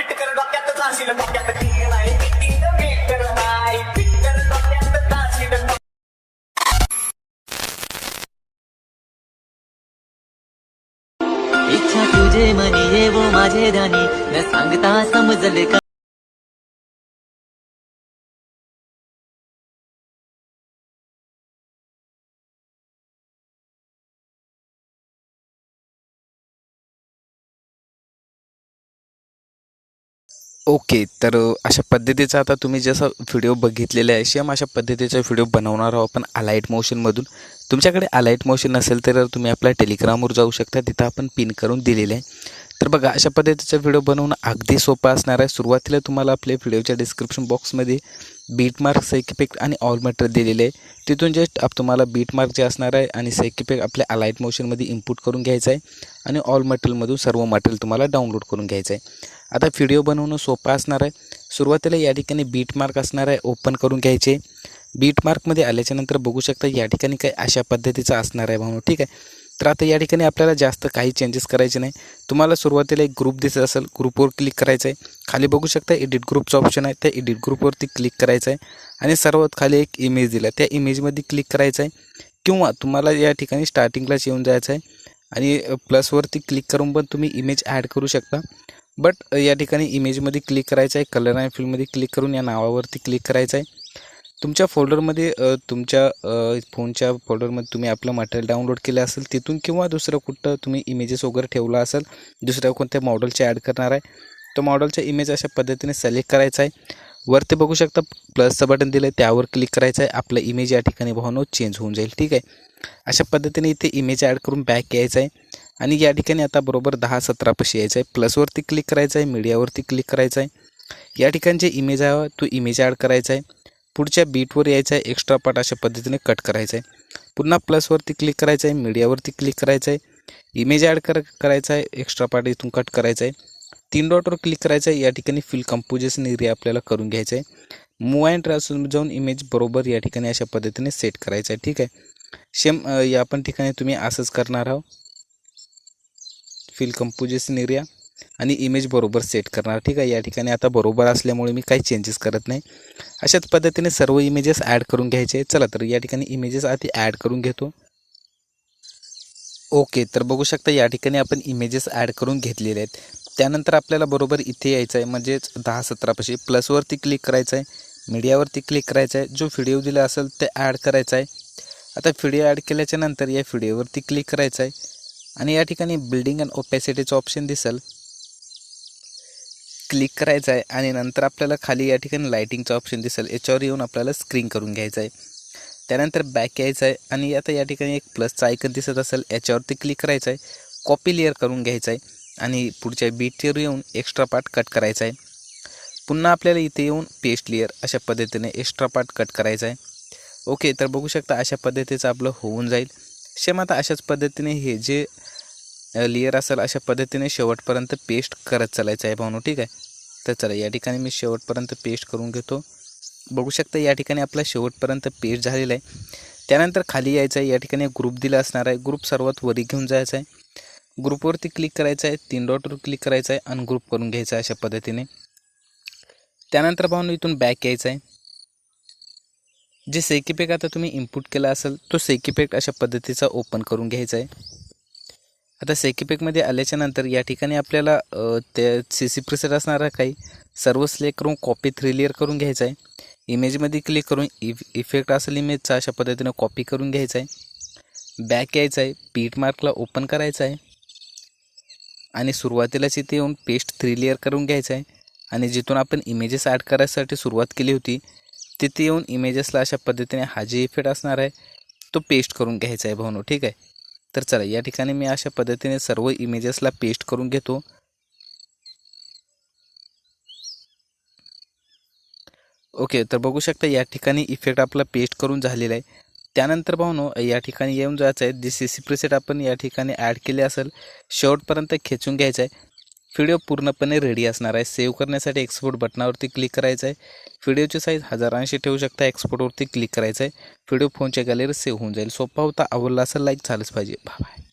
Fit डोक्यात जाशील डोक्यात नाही मीटर नाही डोक्यात जाशील इच्छा तुझे मनी ये वो माझे दानी न सांगता समजले का? ओके तर अशा पद्धतीचा आता तुम्ही जसा व्हिडिओ बघितलेला आहे सेम अशा पद्धतीचा व्हिडिओ बनवणार आहोत आपण अलाईट मोशनमधून तुमच्याकडे अलाईट मोशन नसेल तर तुम्ही आपल्या टेलिग्रामवर जाऊ शकता. तिथं आपण पिन करून दिलेलं आहे. तर बघा अशा पद्धतीचा व्हिडिओ बनवणं अगदी सोपं असणार आहे. सुरुवातीला तुम्हाला आपल्या व्हिडिओच्या डिस्क्रिप्शन बॉक्समध्ये बीटमार्क सेकिपेक आणि ऑल मॅटर दिलेले आहे. तिथून जस्ट आप तुम्हाला बीटमार्क जे असणार आहे आणि सेकिपेक आपल्या अलाईट मोशनमध्ये इनपुट करून घ्यायचं आहे. आणि ऑल मटेरियलमधून सर्व मटेरियल तुम्हाला डाउनलोड करून घ्यायचं आहे. आता व्हिडिओ बनवणं सोपं असणार आहे. सुरुवातीला या ठिकाणी बीट मार्क असणार आहे ओपन करून घ्यायचे. बीट मार्कमध्ये आल्याच्यानंतर बघू शकता या ठिकाणी काय अशा पद्धतीचं असणार आहे म्हणून ठीक आहे. तर आता या ठिकाणी आपल्याला जास्त काही चेंजेस करायचे नाही. तुम्हाला सुरुवातीला एक ग्रुप दिसत असेल ग्रुपवर क्लिक करायचं आहे. खाली बघू शकता एडिट ग्रुपचं ऑप्शन आहे. त्या एडिट ग्रुपवरती क्लिक करायचं आहे. आणि सर्वात खाली एक इमेज दिला. त्या इमेजमध्ये क्लिक करायचं आहे. किंवा तुम्हाला या ठिकाणी स्टार्टिंगलाच येऊन जायचं आहे. आणि प्लसवरती क्लिक करून पण तुम्ही इमेज ॲड करू शकता. बट या ठिकाणी इमेजमध्ये क्लिक करायचं आहे कलर आणि फिल्डमध्ये क्लिक करून या नावावरती क्लिक करायचं आहे तुमच्या फोल्डरमध्ये तुमच्या फोनच्या फोल्डरमध्ये तुम्ही आपलं मटेरियल डाउनलोड केलं असेल तिथून किंवा दुसरं कुठं तुम्ही इमेजेस वगैरे ठेवला असेल दुसऱ्या कोणत्या मॉडेलचे ॲड करणार आहे तो मॉडेलचा इमेज अशा पद्धतीने सिलेक्ट करायचा आहे वरती बघू शकता प्लसचं बटन दिलं आहे त्यावर क्लिक करायचं आहे आपलं इमेज या ठिकाणी भावनो चेंज होऊन जाईल ठीक आहे. अशा पद्धतीने इथे इमेज ॲड करून बॅक यायचं आहे आणि या ठिकाणी आता बरोबर दहा सतरापाशी यायचं. आहे प्लसवरती क्लिक करायचं आहे मीडियावरती क्लिक करायचं आहे या ठिकाणी जे इमेज आहे तो इमेज ॲड करायचा आहे पुढच्या बीटवर यायचं आहे एक्स्ट्रा पार्ट अशा पद्धतीने कट करायचं आहे पुन्हा प्लसवरती क्लिक करायचं आहे मीडियावरती क्लिक करायचं आहे इमेज ॲड कर करायचा आहे एक्स्ट्रा पार्ट इथून कट करायचा आहे तीन डॉटवर क्लिक करायचं आहे या ठिकाणी फिल कंपोजिशन एरिया आपल्याला करून घ्यायचं आहे मूव अँड ट्रान्सफॉर्म जाऊन इमेज बरोबर या ठिकाणी अशा पद्धतीने सेट करायचं आहे ठीक आहे? सेम या पण ठिकाणी तुम्ही असंच करणार आहोत. फिल कंपोजिशन एरिया आणि इमेज बरोबर सेट करणार. ठीक आहे? या ठिकाणी आता बरोबर असल्यामुळे मी काही चेंजेस करत नाही. अशाच पद्धतीने सर्व इमेजेस ॲड करून घ्यायचे. चला तर या ठिकाणी इमेजेस आधी ॲड करून घेतो. ओके तर बघू शकता या ठिकाणी आपण इमेजेस ॲड करून घेतलेले आहेत. त्यानंतर आपल्याला बरोबर इथे यायचं आहे म्हणजेच दहा सतरापाशी प्लसवरती क्लिक करायचं आहे मीडियावरती क्लिक करायचं आहे जो व्हिडिओ दिला असेल ते ॲड करायचा आहे आता व्हिडिओ ॲड केल्याच्यानंतर या व्हिडिओवरती क्लिक करायचं आहे आणि या ठिकाणी बिल्डिंग अँड ओपॅसिटीचं ऑप्शन दिसेल. क्लिक करायचं आहे आणि नंतर आपल्याला खाली या ठिकाणी लायटिंगचं ऑप्शन दिसेल. याच्यावर येऊन आपल्याला स्क्रीन करून घ्यायचं आहे. त्यानंतर बॅक यायचं आहे आणि आता या ठिकाणी एक प्लसचं आयकन दिसत असेल. याच्यावरती क्लिक करायचं आहे. कॉपी लेअर करून घ्यायचं आहे आणि पुढच्या बीटवर येऊन एक्स्ट्रा पार्ट कट करायचा आहे. पुन्हा आपल्याला इथे येऊन पेस्ट लेअर अशा पद्धतीने एक्स्ट्रा पार्ट कट करायचा आहे. ओके तर बघू शकता अशा पद्धतीचं आपलं होऊन जाईल. सेम आता अशाच पद्धतीने हे जे लेअर असेल अशा पद्धतीने शेवटपर्यंत पेस्ट करत चालायचं आहे भावनो ठीक आहे? तर चला या ठिकाणी मी शेवटपर्यंत पेस्ट करून घेतो. बघू शकता या ठिकाणी आपला शेवटपर्यंत पेस्ट झालेला आहे. त्यानंतर खाली यायचं आहे या ठिकाणी ग्रुप दिला असणार आहे. ग्रुप सर्वात वरी घेऊन जायचं आहे. ग्रुपवरती क्लिक करायचं आहे तीन डॉटवर क्लिक करायचं आहे अनग्रुप करून घ्यायचं आहे अशा पद्धतीने. त्यानंतर भावनो इथून बॅक यायचं आहे. जे सेकिपॅक आता तुम्ही इनपुट केला असेल तो सेकिपॅक अशा पद्धतीचा ओपन करून घ्यायचा आहे. आता सेकिपॅकमध्ये आल्याच्यानंतर या ठिकाणी आपल्याला त्या सी सी प्रिसेट असणारा काही सर्व सिलेक्ट करून कॉपी थ्री लेअर करून घ्यायचा आहे. इमेजमध्ये क्लिक करून इफ इफेक्ट असेल इमेजचा अशा पद्धतीनं कॉपी करून घ्यायचा आहे. बॅक यायचं आहे पीट मार्कला ओपन करायचं आहे. आणि सुरुवातीलाच इथे येऊन पेस्ट थ्री लेअर करून घ्यायचं आहे. आणि जिथून आपण इमेजेस ॲड करायसाठी सुरुवात केली होती तिथे येऊन इमेजेसला अशा पद्धतीने हा जे इफेक्ट असणार आहे तो पेस्ट करून घ्यायचा आहे भावनो ठीक आहे? तर चला या ठिकाणी मी अशा पद्धतीने सर्व इमेजेसला पेस्ट करून घेतो. ओके तर बघू शकता या ठिकाणी इफेक्ट आपला पेस्ट करून झालेला आहे. त्यानंतर भावनो या ठिकाणी येऊन जायचं आहे. जी सी सी प्रिसेट आपण या ठिकाणी ॲड केले असेल. शेवटपर्यंत खेचून घ्यायचं आहे. व्हिडिओ पूर्णपणे रेडी असणार आहे. सेव्ह करण्यासाठी एक्सपोर्ट बटनावरती क्लिक करायचं आहे. व्हिडिओची साईज हजारांशी ठेवू शकता. एक्सपोर्टवरती क्लिक करायचं आहे. व्हिडिओ फोनच्या गॅलरीत सेव्ह होऊन जाईल. सोपा होता. आवडला असं लाईक झालंच पाहिजे. बाय